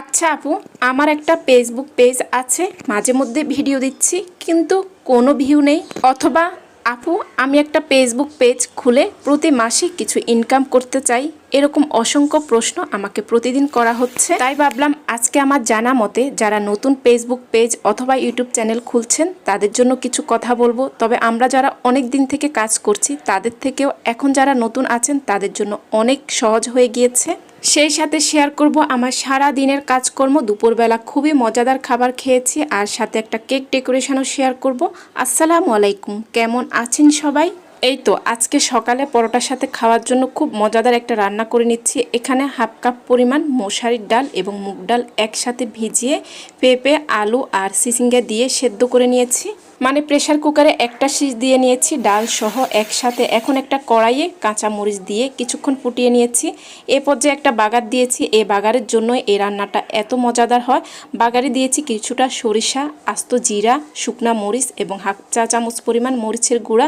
আচ্ছা আপু, আমার একটা ফেসবুক পেজ আছে, মাঝে মধ্যে ভিডিও দিচ্ছি, কিন্তু কোনো ভিউ নেই। অথবা আপু, আমি একটা ফেসবুক পেজ খুলে প্রতি মাসে কিছু ইনকাম করতে চাই, এরকম অসংখ্য প্রশ্ন আমাকে প্রতিদিন করা হচ্ছে। তাই ভাবলাম আজকে আমার জানা মতে যারা নতুন ফেসবুক পেজ অথবা ইউটিউব চ্যানেল খুলছেন, তাদের জন্য কিছু কথা বলব। তবে আমরা যারা অনেক দিন থেকে কাজ করছি, তাদের থেকেও এখন যারা নতুন আছেন, তাদের জন্য অনেক সহজ হয়ে গিয়েছে। সেই সাথে শেয়ার করব আমার সারা দিনের কাজকর্ম। দুপুরবেলা খুবই মজাদার খাবার খেয়েছি আর সাথে একটা কেক ডেকোরেশনও শেয়ার করব। আসসালামু আলাইকুম, কেমন আছেন সবাই? এই তো, আজকে সকালে পরোটার সাথে খাওয়ার জন্য খুব মজাদার একটা রান্না করে নিচ্ছি। এখানে হাফ কাপ পরিমাণ মশারির ডাল এবং মুগ ডাল একসাথে ভিজিয়ে পেঁপে, আলু আর সিসিঙ্গা দিয়ে সেদ্ধ করে নিয়েছি। মানে প্রেশার কুকারে একটা সিজ দিয়ে নিয়েছি, ডাল সহ একসাথে। এখন একটা কড়াইয়ে কাঁচা মরিচ দিয়ে কিছুক্ষণ ফুটিয়ে নিয়েছি। এ পর্যায়ে একটা বাগার দিয়েছি। এই বাগারের জন্য এই রান্নাটা এত মজাদার হয়। বাগারে দিয়েছি কিছুটা সরিষা, আস্ত জিরা, শুকনা মরিচ এবং হাফ চা চামচ পরিমাণ মরিচের গুঁড়া।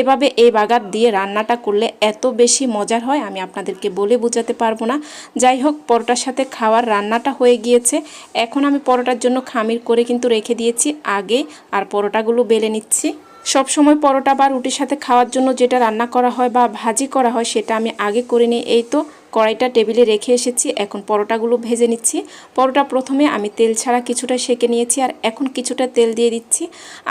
এভাবে এই বাগার দিয়ে রান্নাটা করলে এত বেশি মজার হয়, আমি আপনাদেরকে বলে বোঝাতে পারব না। যাই হোক, পরোটার সাথে খাওয়ার রান্নাটা হয়ে গিয়েছে। এখন আমি পরোটার জন্য খামির করে কিন্তু রেখে দিয়েছি আগে, আর পরোটাগুলো বেলে নিচ্ছি। সব সময় পরোটা বা রুটির সাথে খাওয়ার জন্য যেটা রান্না করা হয় বা ভাজি করা হয় সেটা আমি আগে করে নিই এই তো কড়াইটা টেবিলে রেখে এসেছি, এখন পরোটাগুলো ভেজে নিচ্ছি। পরোটা প্রথমে আমি তেল ছাড়া কিছুটা সেকে নিয়েছি আর এখন কিছুটা তেল দিয়ে দিচ্ছি।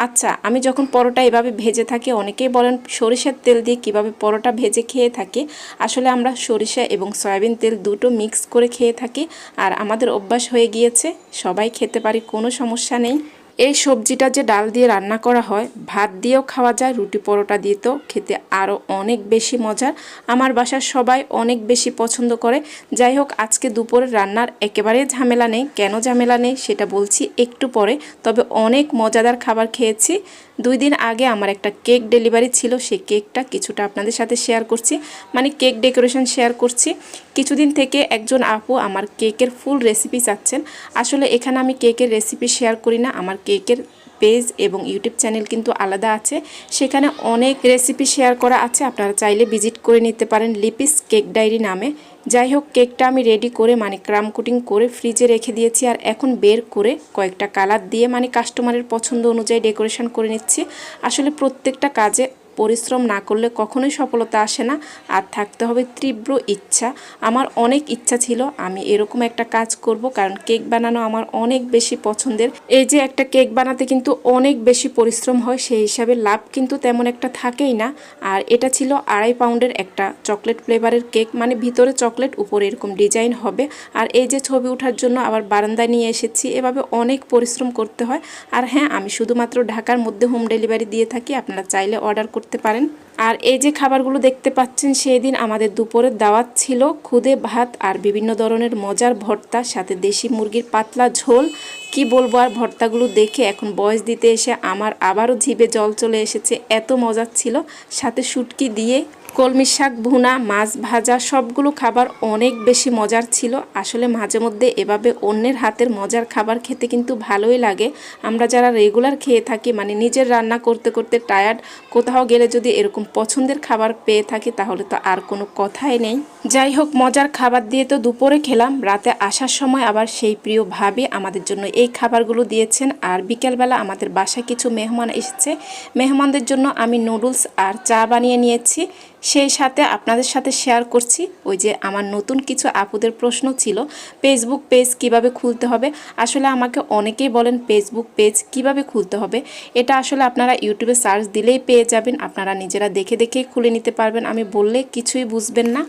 আচ্ছা আমি যখন পরোটা এভাবে ভেজে থাকি, অনেকেই বলেন সরিষার তেল দিয়ে কীভাবে পরোটা ভেজে খেয়ে থাকি? আসলে আমরা সরিষা এবং সয়াবিন তেল দুটো মিক্স করে খেয়ে থাকি আর আমাদের অভ্যাস হয়ে গিয়েছে, সবাই খেতে পারি, কোনো সমস্যা নেই। এই সবজিটা যে ডাল দিয়ে রান্না করা হয়, ভাত দিয়েও খাওয়া যায়, রুটি পরোটা দিয়ে তো খেতে আরও অনেক বেশি মজার। আমার বাসার সবাই অনেক বেশি পছন্দ করে। যাই হোক, আজকে দুপুরের রান্নার একেবারে ঝামেলা নেই। কেন ঝামেলা নেই সেটা বলছি একটু পরে। তবে অনেক মজাদার খাবার খেয়েছি। দুই দিন আগে আমার একটা কেক ডেলিভারি ছিল, সেই কেকটা কিছুটা আপনাদের সাথে শেয়ার করছি। মানে কেক ডেকোরেশন শেয়ার করছি। কিছুদিন থেকে একজন আপু আমার কেকের ফুল রেসিপি চাচ্ছেন। আসলে এখানে আমি কেকের রেসিপি শেয়ার করি না, আমার কেকের পেজ এবং ইউটিউব চ্যানেল কিন্তু আলাদা আছে। সেখানে অনেক রেসিপি শেয়ার করা আছে। আপনারা চাইলে ভিজিট করে নিতে পারেন লিপিস কেক ডায়েরি নামে। যাই হোক কেকটা আমি রেডি করে মানে ক্রাম কুটিং করে ফ্রিজে রেখে দিয়েছি আর এখন বের করে কয়েকটা কালার দিয়ে মানে কাস্টমারের পছন্দ অনুযায়ী ডেকোরেশন করে নিচ্ছি। আসলে প্রত্যেকটা কাজে পরিশ্রম না করলে কখনোই সফলতা আসে না। আর থাকতে হবে তীব্র ইচ্ছা। আমার অনেক ইচ্ছা ছিল, আমি এরকম একটা কাজ করব, কারণ কেক বানানো আমার অনেক বেশি পছন্দের। এই যে একটা কেক বানাতে কিন্তু অনেক বেশি পরিশ্রম হয়, সেই হিসাবে লাভ কিন্তু তেমন একটা থাকেই না। আর এটা ছিল আড়াই পাউন্ডের একটা চকলেট ফ্লেভারের কেক মানে ভিতরে চকলেট, উপরে এরকম ডিজাইন হবে। আর এই যে ছবি ওঠার জন্য আবার বারান্দায় নিয়ে এসেছি, এভাবে অনেক পরিশ্রম করতে হয়। আর হ্যাঁ আমি শুধুমাত্র ঢাকার মধ্যে হোম ডেলিভারি দিয়ে থাকি, আপনারা চাইলে অর্ডার করতে পারেন। আর এই যে খাবারগুলো দেখতে পাচ্ছেন সেই দিন আমাদের দুপুরের দাওয়াত ছিল খুদে ভাত আর বিভিন্ন ধরনের মজার ভর্তা, সাথে দেশি মুরগির পাতলা ঝোল। কি বলব আর ভর্তাগুলো দেখে এখন বয়স দিতে এসে আমার আবারও জিভে জল চলে এসেছে, এত মজার ছিল। সাথে শুটকি দিয়ে কলমি শাক, ভুনা, মাছ ভাজা সবগুলো খাবার অনেক বেশি মজার ছিল। আসলে মাঝে মধ্যে এভাবে অন্যের হাতের মজার খাবার খেতে কিন্তু ভালোই লাগে। আমরা যারা রেগুলার খেয়ে থাকি মানে নিজের রান্না করতে করতে টায়ার্ড কোথাও গেলে যদি এরকম পছন্দের খাবার পেয়ে থাকি, তাহলে তো আর কোনো কথাই নেই। যাই হোক, মজার খাবার দিয়ে তো দুপুরে খেলাম। রাতে আসার সময় আবার সেই প্রিয় ভাবি আমাদের জন্য এই খাবারগুলো দিয়েছেন। আর বিকেলবেলা আমাদের বাসায় কিছু মেহমান এসেছে। মেহমানদের জন্য আমি নুডলস আর চা বানিয়ে নিয়েছি। সেই সাথে আপনাদের সাথে শেয়ার করছি। ওই যে আমার নতুন কিছু আপুদের প্রশ্ন ছিল ফেসবুক পেজ কীভাবে খুলতে হবে? আসলে আমাকে অনেকেই বলেন ফেসবুক পেজ কীভাবে খুলতে হবে? এটা আসলে আপনারা ইউটিউবে সার্চ দিলেই পেয়ে যাবেন। আপনারা নিজেরা দেখে দেখেই খুলে নিতে পারবেন। আমি বললে কিছুই বুঝবেন না।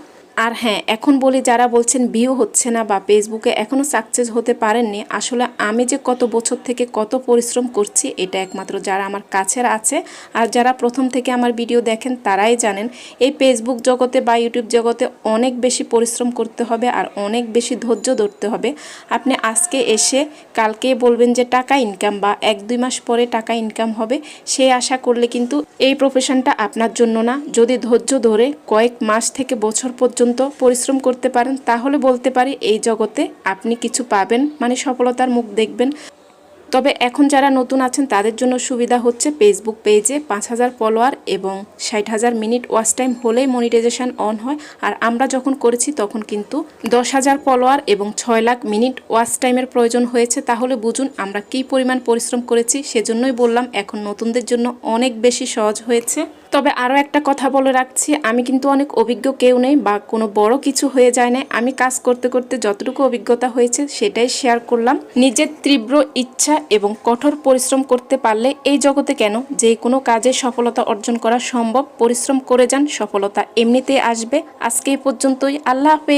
আর হ্যাঁ এখন বলি যারা বলছেন ভিউ হচ্ছে না বা ফেসবুকে এখনও সাকসেস হতে পারেননি, আসলে আমি যে কত বছর থেকে কত পরিশ্রম করছি এটা একমাত্র যারা আমার কাছের আছে আর যারা প্রথম থেকে আমার ভিডিও দেখেন তারাই জানেন, এই ফেসবুক জগতে বা ইউটিউব জগতে অনেক বেশি পরিশ্রম করতে হবে আর অনেক বেশি ধৈর্য ধরতে হবে। আপনি আজকে এসে কালকে বলবেন যে টাকা ইনকাম বা এক দুই মাস পরে টাকা ইনকাম হবে, সে আশা করলে কিন্তু এই প্রফেশনটা আপনার জন্য না। যদি ধৈর্য ধরে কয়েক মাস থেকে বছর পর্যন্ত পরিশ্রম করতে পারেন, তাহলে বলতে পারি এই জগতে আপনি কিছু পাবেন মানে সফলতার মুখ দেখবেন। তবে এখন যারা নতুন আছেন, তাদের জন্য সুবিধা হচ্ছে ফেসবুক পেজে পাঁচ হাজার ফলোয়ার এবং ষাট হাজার মিনিট ওয়াচ টাইম হলেই মনিটাইজেশন অন হয়। আর আমরা যখন করেছি, তখন কিন্তু দশ হাজার ফলোয়ার এবং ছয় লাখ মিনিট ওয়াচ টাইমের প্রয়োজন হয়েছে। তাহলে বুঝুন আমরা কী পরিমাণ পরিশ্রম করেছি, সেজন্যই বললাম, এখন নতুনদের জন্য অনেক বেশি সহজ হয়েছে। তবে আরও একটা কথা বলে রাখছি, আমি কিন্তু অনেক অভিজ্ঞ কেউ নেই বা কোনো বড় কিছু হয়ে যায় না আমি কাজ করতে করতে যতটুকু অভিজ্ঞতা হয়েছে সেটাই শেয়ার করলাম। নিজের তীব্র ইচ্ছা এবং কঠোর পরিশ্রম করতে পারলে এই জগতে কেন? যে কোনো কাজে সফলতা অর্জন করা সম্ভব। পরিশ্রম করে যান, সফলতা এমনিতে আসবে। আজকে এই পর্যন্তই। আল্লাহ হাফেজ।